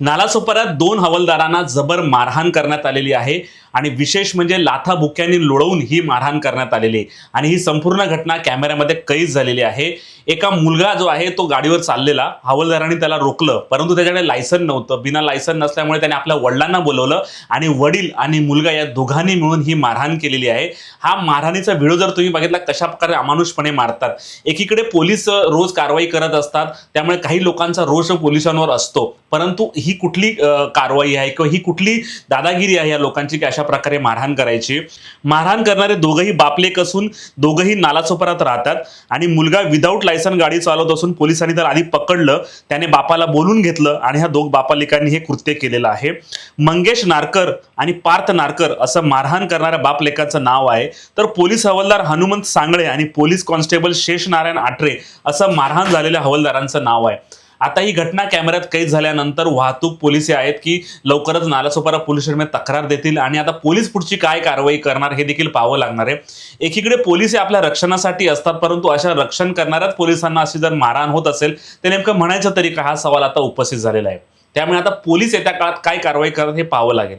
नालासोपाऱ्यात दोन हवालदारांना जबर मारहाण करण्यात आलेली आहे आणि विशेष म्हणजे लाथा भुक्यांनी लोळवून ही मारहाण करण्यात आलेली आहे. आणि ही संपूर्ण घटना कॅमेऱ्यामध्ये कैद झालेली आहे. एका मुलगा जो आहे तो गाडीवर चाललेला. हवालदारांनी त्याला रोखलं. परंतु त्याच्याकडे लायसन नव्हतं. बिना लायसन नसल्यामुळे त्याने आपल्या वडिलांना बोलवलं आणि वडील आणि मुलगा या दोघांनी मिळून ही मारहाण केलेली आहे. हा मारहाणीचा व्हिडिओ जर तुम्ही बघितला कशा प्रकारे अमानुषपणे मारतात. एकीकडे पोलीस रोज कारवाई करत असतात. त्यामुळे काही लोकांचा रोष पोलिसांवर असतो. परंतु ही कुठली कारवाई आहे किंवा ही कुठली दादागिरी आहे या लोकांची की अशा प्रकारे मारहाण करायची? मारहाण करणारे दोघंही बापलेक असून दोघंही नालासोपरात राहतात आणि मुलगा विदाऊट लायसन गाडी चालवत असून पोलिसांनी तर आधी पकडलं त्याने बापाला बोलून घेतलं आणि ह्या दोघ बापालेकांनी हे कृत्य केलेलं आहे. मंगेश नारकर आणि पार्थ नारकर असं मारहाण करणाऱ्या बापलेकाचं नाव आहे. तर पोलीस हवालदार हनुमंत सांगळे आणि पोलीस कॉन्स्टेबल शेष नारायण आटरे असं मारहाण झालेल्या हवालदारांचं नाव आहे. आता ही घटना कॅमेऱ्यात कैद झाल्यानंतर वाहतूक पोलीस आहेत की लवकरच नालासोपारा पोलीस स्टेशनमध्ये तक्रार देतील आणि आता पोलीस पुढची काय कारवाई करणार हे देखील पाहावं लागणार आहे. एकीकडे पोलीस हे आपल्या रक्षणासाठी असतात परंतु अशा रक्षण करणाऱ्याच पोलिसांना अशी जर मारहाण होत असेल तर नेमकं म्हणायचं तरी का हा सवाल आता उपस्थित झालेला आहे. त्यामुळे आता पोलीस येत्या काळात काय कारवाई करतात हे पाहावं लागेल.